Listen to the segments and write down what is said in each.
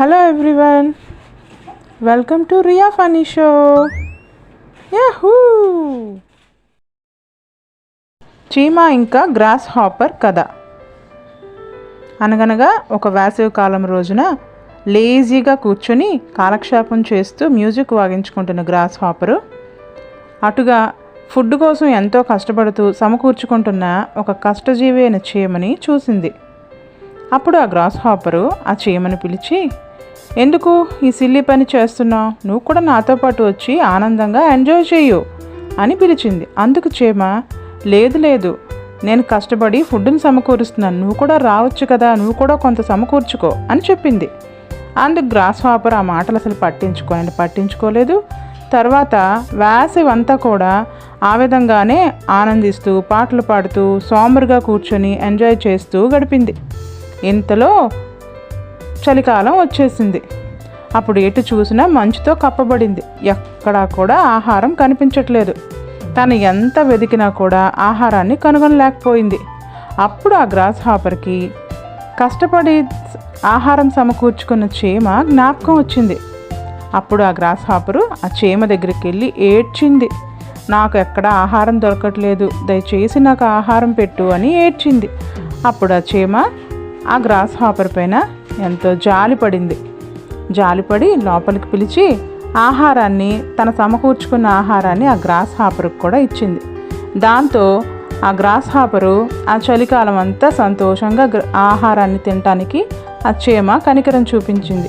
Hello everyone welcome to Riya funny show yahoo చీమ ఇంకా gross hopper కథ. అనగనగా ఒక వేసవి కాలం రోజున లేజీగా కూర్చొని కాలక్షేపం చేస్తూ మ్యూజిక్ వాగించుకుంటున్న గ్రాస్ హాపరు అటుగా ఫుడ్ కోసం ఎంతో కష్టపడుతూ సమకూర్చుకుంటున్న ఒక కష్టజీవి అయిన చీమని చూసింది. అప్పుడు ఆ గ్రాస్ హాపరు ఆ చీమని పిలిచి ఎందుకు ఈ సిల్లి పని చేస్తున్నావు? నువ్వు కూడా నాతో పాటు వచ్చి ఆనందంగా ఎంజాయ్ చేయు అని పిలిచింది. అందుకు చీమ? లేదు లేదు. నేను కష్టపడి ఫుడ్ని సమకూరుస్తున్నాను. నువ్వు కూడా రావచ్చు కదా. నువ్వు కూడా కొంత సమకూర్చుకో అని చెప్పింది. అందుకు గ్రాస్ హాపర్ ఆ మాటలు అసలు పట్టించుకోని పట్టించుకోలేదు. తర్వాత వేసవంతా కూడా ఆ విధంగానే ఆనందిస్తూ పాటలు పాడుతూ సోమరుగా కూర్చొని ఎంజాయ్ చేస్తూ గడిపింది. ఇంతలో చలికాలం వచ్చేసింది. అప్పుడు ఎటు చూసినా మంచుతో కప్పబడింది. ఎక్కడా కూడా ఆహారం కనిపించట్లేదు. తను ఎంత వెతికినా కూడా ఆహారాన్ని కనుగొనలేకపోయింది. అప్పుడు ఆ గ్రాస్ హాపర్కి కష్టపడి ఆహారం సమకూర్చుకున్న చీమ జ్ఞాపకం వచ్చింది. అప్పుడు ఆ గ్రాస్ హాపరు ఆ చీమ దగ్గరికి వెళ్ళి ఏడ్చింది. నాకు ఎక్కడ ఆహారం దొరకట్లేదు. దయచేసి నాకు ఆహారం పెట్టు అని ఏడ్చింది. అప్పుడు ఆ చీమ ఆ గ్రాస్ హాపర్ పైన ఎంతో జాలి పడింది. జాలిపడి లోపలికి పిలిచి ఆహారాన్ని తన సమకూర్చుకున్న ఆహారాన్ని ఆ గ్రాస్ హాపర్కి కూడా ఇచ్చింది. దాంతో ఆ గ్రాస్ హాపరు ఆ చలికాలం అంతా సంతోషంగా ఆహారాన్ని తినటానికి ఆ చీమ కనికరం చూపించింది.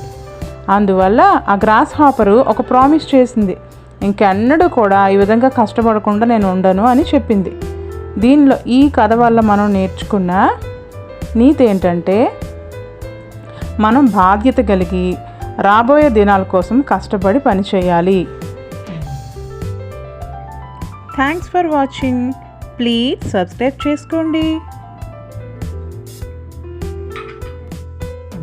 అందువల్ల ఆ గ్రాస్ హాపరు ఒక ప్రామిస్ చేసింది. ఇంకెన్నడూ కూడా ఈ విధంగా కష్టపడకుండా నేను ఉండను అని చెప్పింది. దీనిలో ఈ కథ వల్ల మనం నేర్చుకున్న నీతి ఏంటంటే మనం బాధ్యత కలిగి రాబోయే దినాల కోసం కష్టపడి పనిచేయాలి thanks for watching please subscribe చేసుకోండి.